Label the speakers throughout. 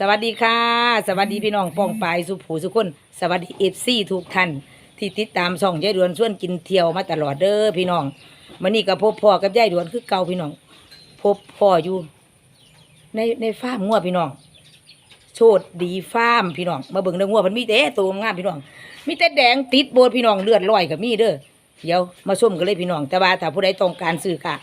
Speaker 1: สวัสดีค่ะ สวัสดีพี่น้องป้องปายสุผูสุคนสวัสดีเอฟซีทุกท่านที่ติดตามช่องยายดวนชวนกินเที่ยวมาตลอดเด้อพี่น้องมื่อนี้ก็พบพ่อกับยายดวนคือเก่าพี่น้อง พบพ่ออยู่ ในในฟาร์มงัวพี่น้อง โชดดีฟาร์มพี่น้อง มาเบิ่งเด้องัวมันมีแต่ตัวงามพี่น้อง มีแต่แดงติดโบนพี่น้องเลือดลอยกับมีเด้อเดี๋ยวมาชมกันเลยพี่น้อง แต่ว่าถ้าผู้ใดต้องการซื้อกะ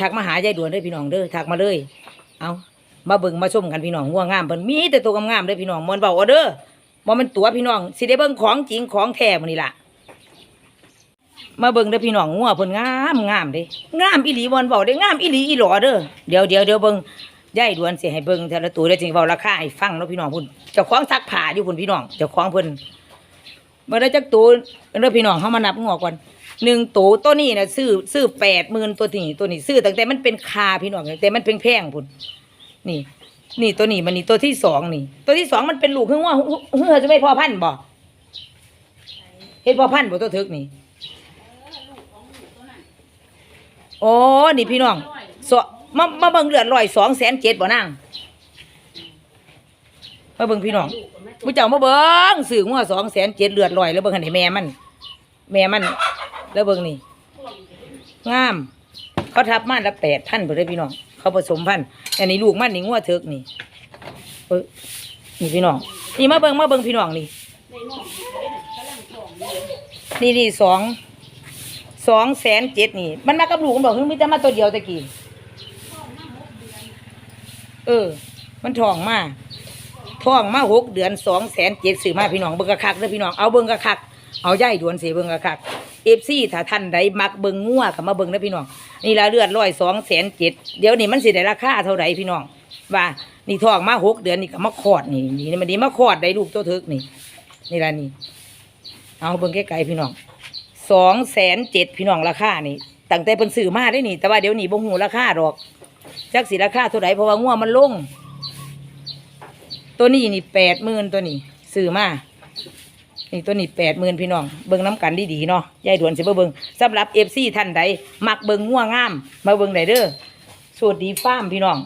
Speaker 1: ทักมาหายายดวนเด้อพี่น้องเด้อทักมาเลย เอา มาเบิ่งมาชมกันพี่น้องงัวงามเพิ่นมีแต่ตัวงามๆเด้อพี่น้องมวนเบาเอาเด้อบ่แมันตัวพี่น้องสิได้เบิ่งของจริงของแท้มื้อนี้ล่ะ มาเบิ่งเด้อพี่น้องงัวเพิ่นงามงามเด้งามอีหลีมวนเบาได้งามอีหลีอีหลอเด้อเดี๋ยวเดี๋ยวเดี๋ยวเบิ่งยายด่วนสิให้เบิ่งแต่ละตัวเด้จริงเว้าราคาให้ฟังเนาะพี่น้องพุ่นเจ้าของซักผ้าอยู่พุ่นพี่น้องเจ้าของเพิ่นมื่อได้จักตัวเด้อพี่น้องเฮามานับงัวก่อนหนึ่งตัวตัวนี้นะซื้อซื้อแปดหมื่นตัวนี้ตัวนี้ซื้อตั้งแต่มันเป็นคาพี่น้องตั้งแต่มันเป็นแพงพุ่น นี่ นี่ตัวนี้มันนี่ตัวที่สองนี่ ตัวที่สองมันเป็นลูกเฮือว่าเฮือจะไม่พอพันธุ์บ่เฮ็ดพอพันบ่ตัวถึกนี่โอ้นี่พี่น้องสมามาเบิ่งเลือดลอยสองแสนเจ็ดบ่นางมาเบิ่งพี่น้องผู้เจ้ามาเบิ่งสื่องัวสองแสนเจ็ดเลือดลอยแล้วเบิ่งหันให้แม่มัน แม่มัน แล้วเบิ่งนี่งามเขาทับมันละแปดพันเพื่อนพี่น้อง เขาผสมพันธุ์อันนี้ลูกมันนี่งัวเถิกนี่เอ้ยนี่พี่น้องนี่มาเบิงมาเบิงพี่น้องนี่นี่นี่สองสองแสนเจ็ดนี่ มันมากับลูกมันบอกเฮ้ยมิจะมาตัวเดียวตะกี้เออ มันทองมาทองมาหกเดือนสองแสนเจ็ดสื่อมาพี่น้องเบิงกระคักเด้อพี่น้องเอาเบิงกระคักเอาย่ายดวนเสียเบิงกระคักเอฟซีถ้าท่านใดมักเบิงงัวกับมาเบิงนะพี่น้อง นี่ละเลือดร้อยสองแสนเจ็ดเดี๋ยวนี้มันสิได้ราคาเท่าไหร่พี่น้องว่านี่ทองมาหกเดือนนี่ก็มาคลอดนี่นี่มันดีมาคลอดได้ลูกตัวเถิกนี่ นี่ละนี่เอาเบิ่งใกลๆพี่น้องสองแสนเจ็ดพี่น้องราคานี่ตั้งแต่เพิ่นซื้อมาได้นี่ แต่ว่าเดี๋ยวนี้บ่ฮู้ราคาดอกจักสิราคาเท่าไหร่เพราะว่างัวมันลง ตัวนี้นี่แปดหมื่นตัวนี้ซื้อมา นี่ตัวนี้แปดหมื่นพี่น้องเบิ่งน้ำกันดีๆเนาะยายด่วนสิเบิ่งสำหรับเอฟซีท่านใดมักเบิ่งง่วงาม มาเบิ่งได้เด้อสวัสดีฟ้ามพี่น้อง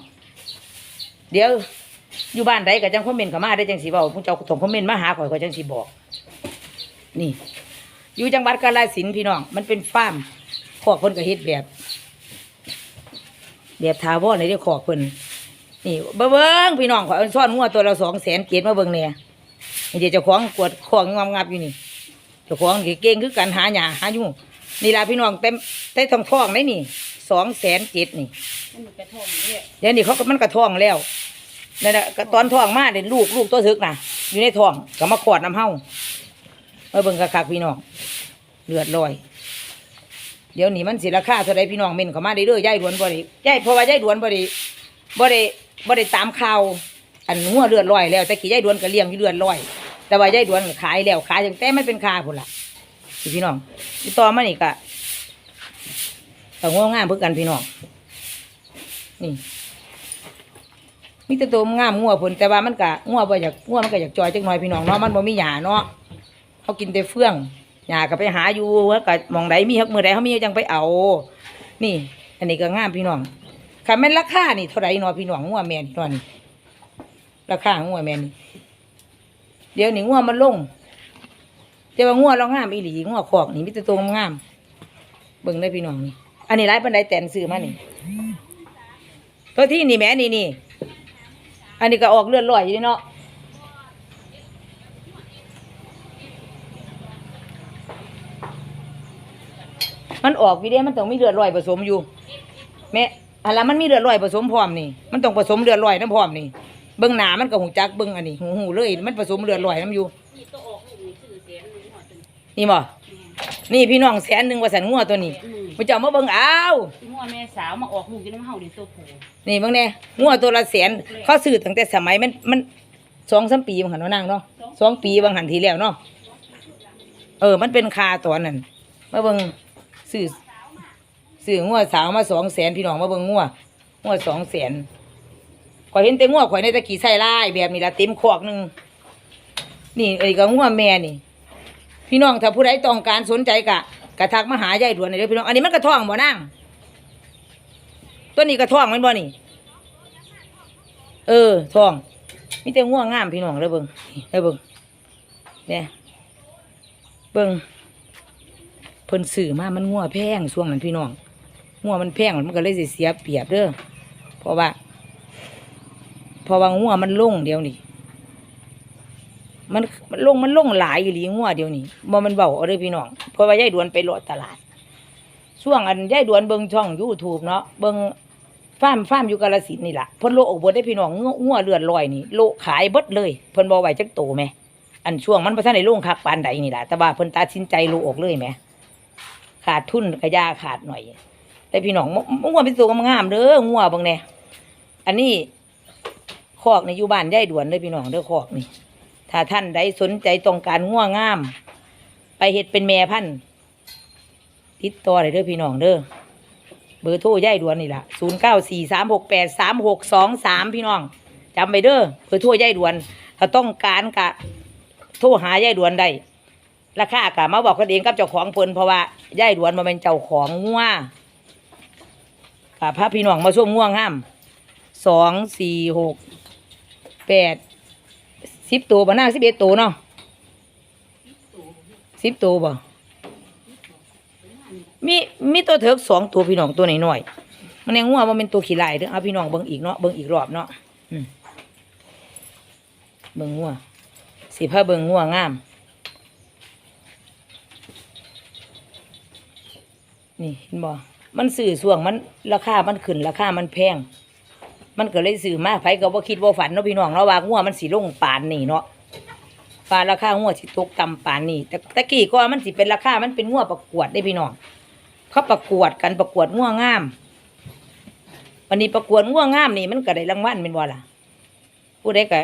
Speaker 1: เดี๋ยวอยู่บ้านใดก็จังคอมเมนต์เข้ามาได้จังสิเว้าผู้เจ้าส่งคอมเมนต์มาหาข่อยข่อยจังสิบอก นี่ อยู่จังหวัดกาฬสินธุ์พี่น้อง มันเป็นฟาร์มขอกเพิ่นก็เฮ็ดแบบ แบบทาวอนเลยเด้อขอกเพิ่นนี่เบิ่งพี่น้องข่อยเอาซ่อนงัวตัวละสองแสนเกตมาเบิ่งเนี่ย นี่เดี๋ยวเจ้าของกวดของงามงับอยู่นี่เจ้าของเก่งคือกันหาหยาหาอยู่นี่ล่ะพี่น้องเต็มเต็มทองทองได้นี่สองแสนเจ็ดนี่เดี๋ยวนี้เขาก็มันกระท้องแล้วนั่นแหละก็ตอนท้องมาเด็ลูกลูกตัวถึกน่ะ อยู่ในท้องก็มาขวดน้ำเฮามาเบิ่งคักๆพี่น้องเลือดลอย เดี๋ยวนี้มันสิราคาเท่าไรพี่น้องเม่นเขามาได้เด้อยายดวนบ่ได้ยายเพราะว่ายายดวนบ่ได้บ่ได้บ่ได้ตามข่าว อันหัวเลือดลอยแล้วแต่กี่ยายดวนก็เลี้ยงอยู่เลือดลอย แต่ว่ายายดวนขายแล้วขายตั้งแต่มันเป็นคาพุ่นล่ะพี่น้องที่ต่อมานี่ก็ต้องงามเพื่อกันพี่น้องนี่มีแต่ตัวงามงัวพุ่นแต่ว่ามันก็งัวบ่อยากงัวมันก็อยากจอยจักหน่อยพี่น้องเนาะมันบ่มีหญ้าเนาะเขากินแต่เฟื่องหญ้าก็ไปหาอยู่แล้วก็หมองใดมีฮักมือใดเขามีจังไปเอา นี่ อันนี้ก็งามพี่น้องค่ะแม่นราคานี่เท่าไหร่เนาะพี่น้องงัวแม่นตัวนี้ ราคางัวแม่นี่เดี๋ยวนี้งัวมันลงแต่ว่างัวเรางามอีหลีงัวขอกนี่มีแต่ตัวงามเบิ่งได้พี่น้องนี่อันนี้ร้ายปันไดแตนซื้อมานี่ตัวที่นี่แม่นี่นี่อันนี้ก็ออกเลือดลอยอยู่นี่เนาะมันออกวิเดีมันต้องมีเลือดลอยผสมอยู่แม่อะไรมันมีเลือดลอยผสมพร้อมนี่ มันต้องผสมเลือดลอยน้ำพร้อมนี่ เบิ้งหนามันก็หูจักเบิ้งอันนี้หูหูเลย มันผสมเลือดลอยน้ำอยู่ นี่บ่นี่พี่น้องแสนหนึ่งว่าแสนงัวตัวนี้มันจะเอามาเบิ้งเอา
Speaker 2: ที่มั่วแม่สาวมาออกลูกอยู่น้ำเฮาดิตัวผู้
Speaker 1: นี่เบิ้งแน่งัวตัวละแสนเขาซื้อตั้งแต่สมัยมันมันสองสามปีบางหันว่านั่งเนาะสองปีบางหันทีแล้วเนาะเออ มันเป็นคาตอนนั้นมาเบิ้งซื้อซื้องัวสาวมาสองแสนพี่น้องมาเบิ้งงัวงัวสองแสน ข่อยเห็นแต่งัวข่อยในตะกี้ใส่ลายแบบนี้ละเต็มขอกหนึ่งนี่ไอ้ก็งัวแม่นี่ พี่น้องถ้าผู้ใดต้องการสนใจกะกะทักมาหายายด่วนเลยเด้อพี่น้องอันนี้มันกระท่องบ่นั่งตัวนี้กระท่องมันบ่นี่ เออท่องมีแต่ง่วงงามพี่น้องเด้อเบิ่งเด้อเบิ่งเนี่ยเบิ่งเพิ่นซื้อมามันง่วแพงช่วงนั้นพี่น้องง่วมันแพงมันก็เลยเสียเปรียบเด้อเพราะว่า เพราะว่าง่วมันลงเดียวนี่มันมันลงมันลงหลายอยู่หลีง่วเดียวนี่บ่มันเบาเอาเด้อพี่น้องเพราะว่ายายดวนไปโลดตลาด ช่วงอันยายดวนเบิ่งช่อง YouTube เนาะเบิ่งฟ้ามฟ้ามอยู่กาลสินนี่ล่ะเพิ่นโลออกบิดได้พี่น้องงัวงัวเลือดลอยนี่โลขายเบิดเลยเพิ่นบ่ไหวจักโตแหมอันช่วงมันบ่ทันได้ลงคักปานใดนี่ล่ะแต่ว่าเพิ่นตัดสินใจโลออกเลยแหมขาดทุนก็ยาขาดหน่อย แต่พี่น้องมงัวเป็นตัวงามๆเด้องัวเบิ่งแน่อันนี้ คอกนี่อยู่บ้านยายด่วนเด้อพี่น้องเด้อคอกนี่ ถ้าท่านใดสนใจต้องการงัวงงาม ไปเฮ็ดเป็นแม่พันธุ์ติดต่อได้เด้อพี่น้องเด้อเบอร์โทรย่ายด่วนนี่ล่ะศูนย์เก้าสี่สามหกแปดสามหกสองสามพี่น้องจำไปเด้อเบอร์โทรย่ายด่วน ถ้าต้องการกะโทรหาย่ายด่วนได้ราคากะมาบอกกันเองกับเจ้าของเพิ่นเพราะว่าย่ายด่วนมาเป็นเจ้าของงัวกะพาพี่น้องมาช่วงง่วงห้ามสองสี่หก แปดสิบตัวบ่น่าสิบเอ็ดตัวเนาะสิบตัวบ่มีมีตัวเถิกสองตัวพี่น้องตัวหน่อยๆมันยังงัวมันเป็นตัวขี้ลายเด้อเอาพี่น้องเบิ่งอีกเนาะเบิ่งอีกรอบเนาะเบิ่งงัวสิพาเบิ่งงัวงาม นี่เห็นบ่มันสื่อส่วงมันราคามันขึ้นราคามันแพง มันก็เลยสื่อมาไผก็บ่คิดบ่ฝันเนาะพี่น้องเนาะว่างัวมันสิลงปานนี่เนาะปานราคางัวสิตกต่ำปานนี่แต่ตะกี้ก็มันสิเป็นราคามันเป็นงัวประกวดได้พี่น้องเขาประกวดกันประกวดง่วงงาม วันนี้ประกวดง่วงงามนี่มันก็ได้รางวัลเป็นว่าล่ะผู้ใดก็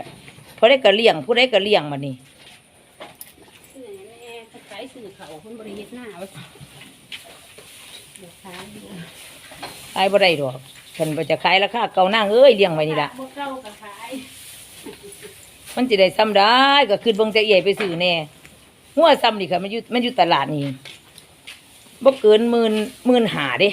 Speaker 1: ผู้ใดก็เลี้ยงผู้ใดก็เลี้ยงมันนี่
Speaker 2: ซื้อแน่เขาขายซื้อเขาคนบริเฮ็ดหน้าไว้เดี๋ยวขายอยู่
Speaker 1: ขายบ่ได้ดอก ฉันบ่จะขายราคาเก่านางเอ้ยเลี้ยงไว้นี่ล่ะ
Speaker 2: บ่เก่าก็ขาย
Speaker 1: มันสิได้ซ้ำได้ก็คือเบิ่งจะเอี่ยไปซื้อแน่หัวซ้ำนี่ค่ะมันอยู่มันอยู่ตลาดนี่บ่เกินหมื่นหมื่นหาเด้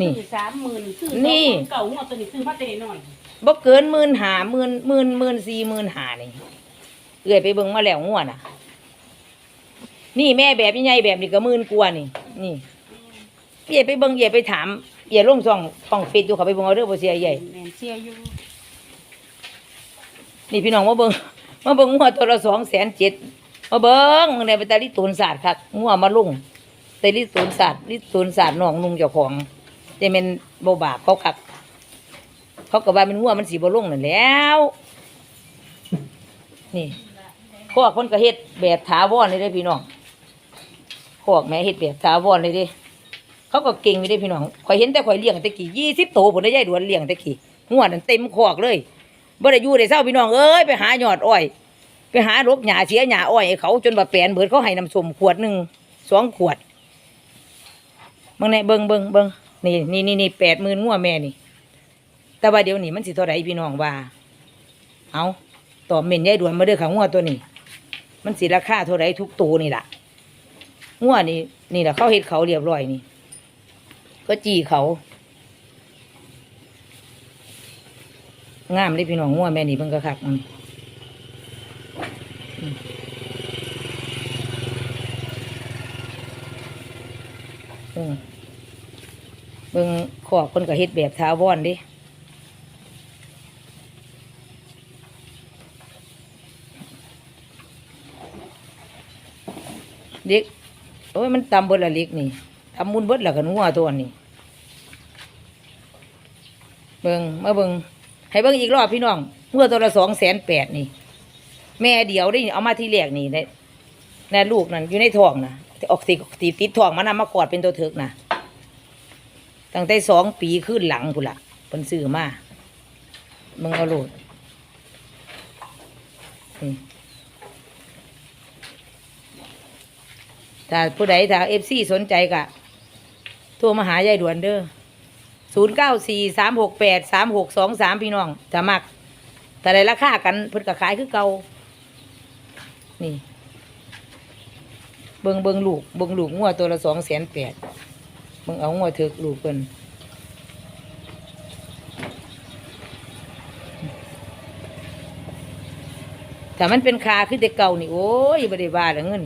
Speaker 1: นี่
Speaker 2: ซื้อสามหมื่นซื้อ
Speaker 1: นี่
Speaker 2: สองเก่าหัวตัวนี้ซื้อมาแต่น้อย
Speaker 1: บ่เกินหมื่นหาหมื่นหมื่นหมื่นสี่หมื่นหานี่เอื้อยไปเบิ่งมาแล้วงัวน่ะ นี่แม่แบบใหญ่ๆแบบนี้ก็หมื่นกว่านี่ นี่เอี่ยไปเบิ่งเอี่ยไปถาม เอี่ยลงช่องช่องเฟซอยู่เขาไปเบิ่งเอาเด้อบ่เสียใหญ่
Speaker 2: แม่นเชียร์อยู่
Speaker 1: นี่พี่น้องมาเบิ่งมาเบิ่งงัวตัวละสองแสนเจ็ดมาเบิ่งมึงได้ไปตาลิตูนศาสตร์คักงัวมาลงแต่ลิตูนศาสตร์ลิตูนศาสตร์น้องนุ่งเจ้าของจะเป็นบ่บาปเขาคักเขาก็ว่ามันงัวมันสีบ่ลงนั่นแล้ว นี่พวกคนก็เฮ็ดแบบถาวรเลยเด้อพี่น้องพวกแม่เฮ็ดแบบถาวรเลยเด้ เขาก็เก่งอยู่เด้พี่น้องข่อยเห็นแต่ข่อยเลี้ยงต่กี่ยี่สิบโตวผมได้ยายดวนเลี้ยงต่กี่งัวนั่นเต็มคอกเลยบ่ได้อยู่ได้เศร้าพี่น้องเอ้ยไปหาหยอดอ้อย ไปหารบหญ้าเสียหญ้าอ้อยเขาจนบ่แปลนเบิดเขาให้น้ำส้มขวดหนึ่งสองขวดเบิ่งแน่เบิงเบิงเบิงนี่นี่นี่นี่แปดหมื่นงัวแม่นี่ แต่ว่าเดี๋ยวนี้มันสิเท่าไรพี่น้องว่าเอาตอบเม่นยายด่วนมาเด้อค่ะงัวตัวนี้ มันสิราคาเท่าไรทุกตัวนี่ล่ะงัวนี่นี่แหละเขาเฮ็ดเขาเรียบร้อยนี่ ก็จีเขางามเลยพี่น้องงัวแม่นี่เพิ่งกระคักมอืมเบิ่งเบิ่งขอกคนก็เฮ็ดแบบท้าวอนดิเด็กโอ้ยมันตำเบิดละเล็กนี่ตำมุนเบิดละกันงัวตัวนี้ เบิงมาเบิงให้เบิงอีกรอบพี่น้องงัวตัวละสองแสนแปดนี่ แม่เดียวได้เอามาที่แรกนี่ในในลูกนั่นอยู่ในท้องนะออกสิตีติดท้องมันนำมากอดเป็นตัวเถิกนะตั้งแต่สองปีขึ้นหลังพุ่นละเป็นซื้อมามึงเอาโหลดถ้าผู้ใดถ้าเอฟซีสนใจก็โทรมาหายายด่วนเด้อ ศูนย์เก้าสี่สามหกแปดสามหกสองสามพี่น้องถ้ามักถ้าได้ราคากันเพิ่นก็ขายคือเก่านี่ เบิงเบิงลูก เบิงลูกงัวตัวละสองแสนแปดเบิงเอางัวเถอกลูกเพิ่นแต่มันเป็นคาคือแต่เก่านี่โอ้ยบ่ได้ว่าลเงิน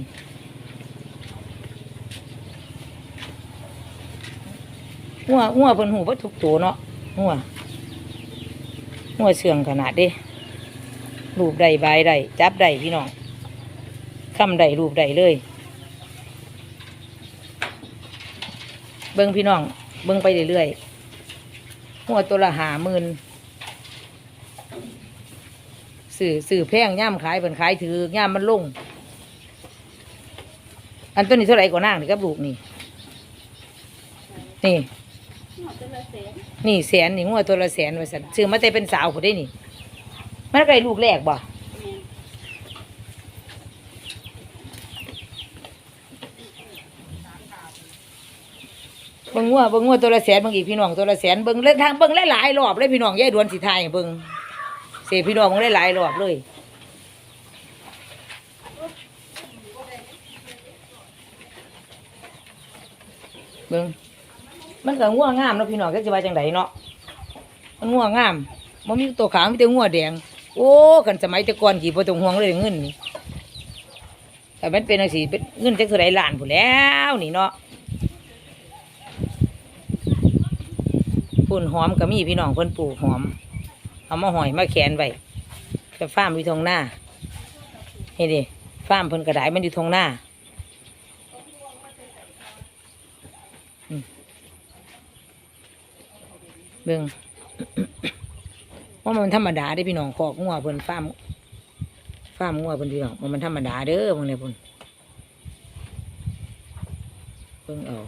Speaker 1: หัวหัวเพิ่นหูบ่ทุกตัวเนาะหัวหัวเสื่องขนาดเด้รูปใดใบใดจับใดพี่น้องคำใดรูปใดเลย เบิ่งพี่น้อง เบิ่งไปเรื่อยๆหัวตัวละหาหมื่นสื่อสื่อแพงย่ามขายเพิ่นขายถือย่ามมันลง อันตัวนี้เท่าไหร่กว่านางนี่กับลูกนี่ นี่
Speaker 2: นี่
Speaker 1: แสนนี่งัวตัวละแสนว่าสันซื้อมาแต่เป็นสาวผู้ได้นี่ มันก็ได้ลูกแรกบ่เบิ่งงัวเบิ่งงัวตัวละแสนเบิ่งอีกพี่น้องตัวละแสนเบิ่งเล่นทางเบิ่งหลายๆรอบเลยพี่น้องยายดวนสิทายเบิ่งเสียพี่น้องเบิ่งหลายๆรอบเลยเบิ่ง มันก็งัวงามเนาะพี่น้องก็สิว่าจังไดเนาะมันงัวงามบ่มีตัวขาวมีแต่งัวแดง โอ้กันสมัยต่ก่อนกี่บ่ต้องห่วงเลยเงินนี่แต่มันเป็นจังซี่เป็นเงินจักเท่าใดล้านพุ่นแล้วนี่เนาะพุ่นหอมก็มีพี่น้องเพิ่นปลูกหอม เอามาหอยมาแขนไว้แต่ฟามอยู่ทงหน้าเห็นดิฟ้ามเพิ่นกระดายมันอยู่ทงหน้าอืม เบิ่งว่ามันธรรมดาได้พี่น้องขอกงัวเพิ่นฟาร์มฟาร์มงัวเพิ่นพี่น้องมันธรรมดาเด้อพวกนี้เพิ่นเบิ่งเอา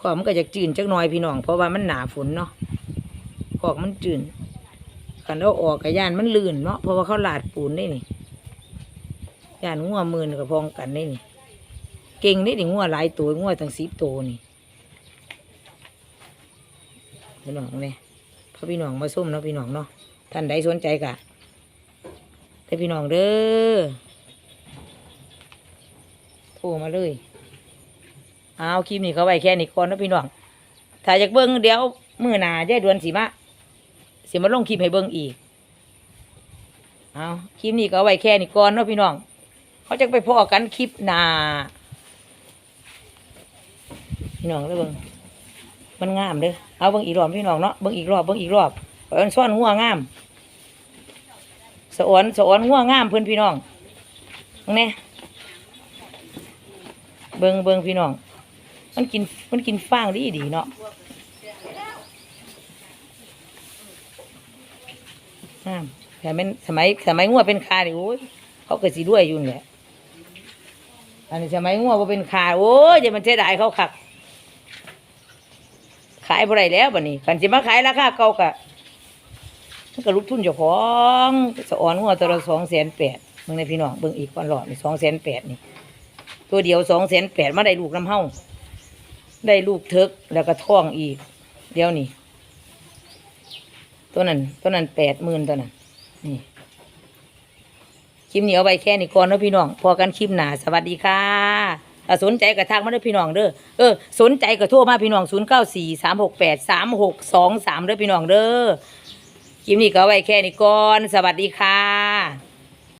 Speaker 1: ขอกมันก็จะจืนจักหน่อยพี่น้องเพราะว่ามันหนาฝนเนาะขอกมันจืนกันเอาออกกับยานมันลื่นเนาะเพราะว่าเขาหลาดปูนได้นี่ยานงัวมืนกับพองกันได้นี่ เก่งได้นี่งัวหลายตัวงัวตั้งสิบตัวนี่ พี่น้องเนี่ยพอพี่น้องมาส้มเนาะพี่น้องเนาะท่านใดสนใจกะแต่พี่น้องเด้อโทรมาเลยเอาคลิปนี้เขาไว้แค่นี้ก่อนนะพี่น้องถ้าอยากเบิ้งเดี๋ยวมือหนาได้ดวนสีมาสิมาลงคลิปให้เบิ้งอีกเอาคลิปนี้ก็เอาไว้แค่นี้ก่อนนะพี่น้อง เขาจะไปพอกันคลิปหนาพี่น้องแล้วเบิ้ง มันงามเด้อเอาเบิ้งอีกรอบพี่น้องเนาะเบิ้งอีกรอบเบิ้งอีกรอบเอิ้นซ่อนหัวงามสะออนสะออนหัวงามเพื่อนพี่น้องตรงนี้เบิ้งเบิ้งพี่น้อง มันกินมันกินฟางดีดีเนาะน้ำแต่เป็นสมัยสมัยงัวเป็นคาดิโอ้ยเขาเกิดสีด้วยอยู่นี่แหละอันนี้สมัยงัวบ่าเป็นคาโอ้ยจะมันเสียดายเขาคัก ขายบ่ได้แล้วบัดนี้กันสิมาขายราคาเก่ากะมันก็ลุกทุนเจ้าของสะอ่อนงัวตัวละสองแสนแปดมึงในพี่น้องเบิ่งอีกก่อนหลอดนี่สองแสนแปดนี่ ตัวเดียวสองแสนแปดมาได้ลูกน้ำเฮาได้ลูกเทิกแล้วก็ท้องอีก เดี๋ยวนี้ตัวนั้นตัวนั้นแปดหมื่นตัวนั้นนี่คลิปนี้เอาไว้แค่นี้ก่อนนะพี่น้องพอกันคลิปหนาสวัสดีค่ะ ถ้าสนใจก็ทักมาเด้อพี่น้องเด้อเออสนใจก็โทรมาพี่น้องศูนย์เก้าสี่สามหกแปดสามหกสองสามเด้อพี่น้องเด้อคลิปนี้ก็ไว้แค่นี้ก่อน สวัสดีค่ะ